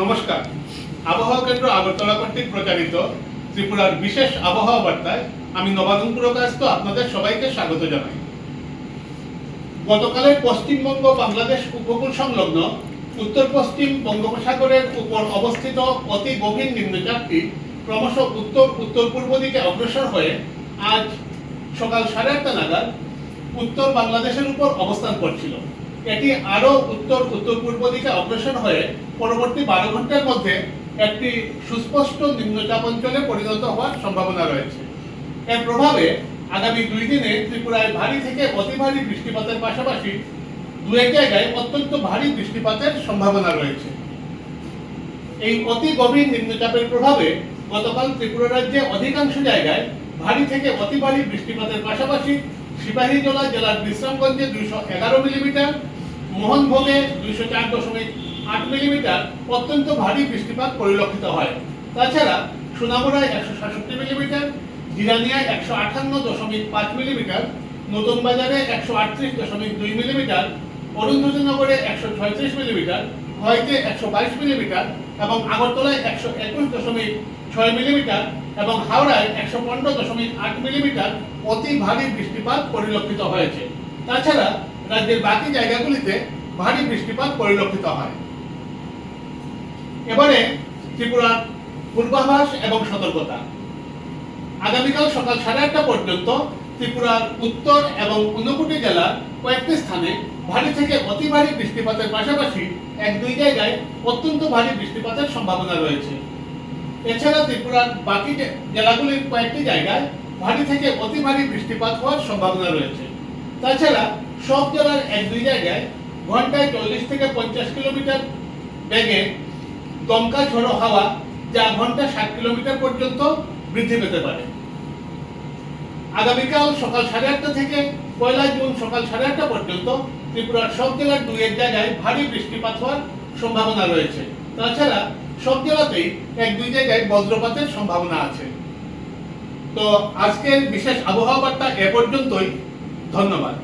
নমস্কার। আবহাওয়া কেন্দ্র আগরতলা কর্তৃক প্রচারিত ত্রিপুরার বিশেষ আবহাওয়া বার্তায় আমি নবাদন পুরকাস্ত আপনাদের সবাইকে স্বাগত জানাই। গতকালের পশ্চিমবঙ্গ, বাংলাদেশ উপকূল সংলগ্ন উত্তর পশ্চিম বঙ্গোপসাগরের উপর অবস্থিত অতি গভীর নিম্নচাপটি ক্রমশ উত্তর উত্তর পূর্ব দিকে অগ্রসর হয়ে আজ সকাল সাড়ে আটটা নাগাদ উত্তর বাংলাদেশের উপর অবস্থান করছিল। এটি আরও উত্তর উত্তর পূর্ব দিকে অগ্রসর হয়ে পরবর্তী বারো ঘণ্টার মধ্যে একটি সুস্পষ্ট নিম্নচাপ অঞ্চলে পরিণত হওয়ার সম্ভাবনা রয়েছে। এর প্রভাবে আগামী দুই দিনে ত্রিপুরায় ভারী থেকে অতি ভারী বৃষ্টিপাতের পাশাপাশি দু এক জায়গায় অত্যন্ত ভারী বৃষ্টিপাতের সম্ভাবনা রয়েছে। এই অতি গভীর নিম্নচাপের প্রভাবে গতকাল ত্রিপুরা রাজ্যে অধিকাংশ জায়গায় ভারী থেকে অতি ভারী বৃষ্টিপাতের পাশাপাশি সিপাহীজলা জেলার বিশ্রামগঞ্জে দুইশো এগারো মিলিমিটার মোহনভোগে দুইশো চার দশমিক আট মিলিমিটার অত্যন্ত ভারী বৃষ্টিপাত পরিলক্ষিত হয়। তাছাড়া সোনামুড়ায় একশো সাতষট্টি মিলিমিটার জিরানিয়ায় একশো আটান্ন দশমিক পাঁচ মিলিমিটার, নতুন বাজারে একশো আটত্রিশ দশমিক দুই মিলিমিটার, অরুন্ধতিনগরে একশো ছয়ত্রিশ মিলিমিটার, হয়তে একশো বাইশ মিলিমিটার এবং আগরতলায় একশো একুশ দশমিক ছয় মিলিমিটার এবং হাওড়ায় একশো পনেরো দশমিক আট মিলিমিটার অতি ভারী বৃষ্টিপাত পরিলক্ষিত হয়েছে। তাছাড়া রাজ্যের বাকি জায়গাগুলিতে ভারী বৃষ্টিপাত পরিলক্ষিত হয়। এবারে ত্রিপুরার পূর্বাভাস এবং সতর্কতা। আগামীকাল সকাল সাড়ে আটটা পর্যন্ত ত্রিপুরার উত্তর এবং ঊনকোটি জেলার কয়েকটি স্থানে ভারী থেকে অতি ভারী বৃষ্টিপাতের পাশাপাশি এক দুই জায়গায় অত্যন্ত ভারী বৃষ্টিপাতের সম্ভাবনা রয়েছে। এছাড়া ত্রিপুরার বাকি জেলাগুলির কয়েকটি জায়গায় ভারী থেকে অতি ভারী বৃষ্টিপাত হওয়ার সম্ভাবনা রয়েছে। তাছাড়া সব জেলার এক দুই জায়গায় ঘন্টায় চল্লিশ থেকে পঞ্চাশ কিলোমিটার বেগে দমকা ঝোড়ো হাওয়া যা ঘণ্টা ষাট কিলোমিটার পর্যন্ত বৃদ্ধি পেতে পারে। আগামীকাল সকাল সাড়ে আটটা থেকে পয়লা জুন সকাল সাড়ে আটটা পর্যন্ত ত্রিপুরার সব জেলার দুই এক জায়গায় ভারী বৃষ্টিপাত হওয়ার সম্ভাবনা রয়েছে। তাছাড়া সব জেলাতেই এক দুই জায়গায় বজ্রপাতের সম্ভাবনা আছে। তো আজকের বিশেষ আবহাওয়া বার্তা এ পর্যন্তই। ধন্যবাদ।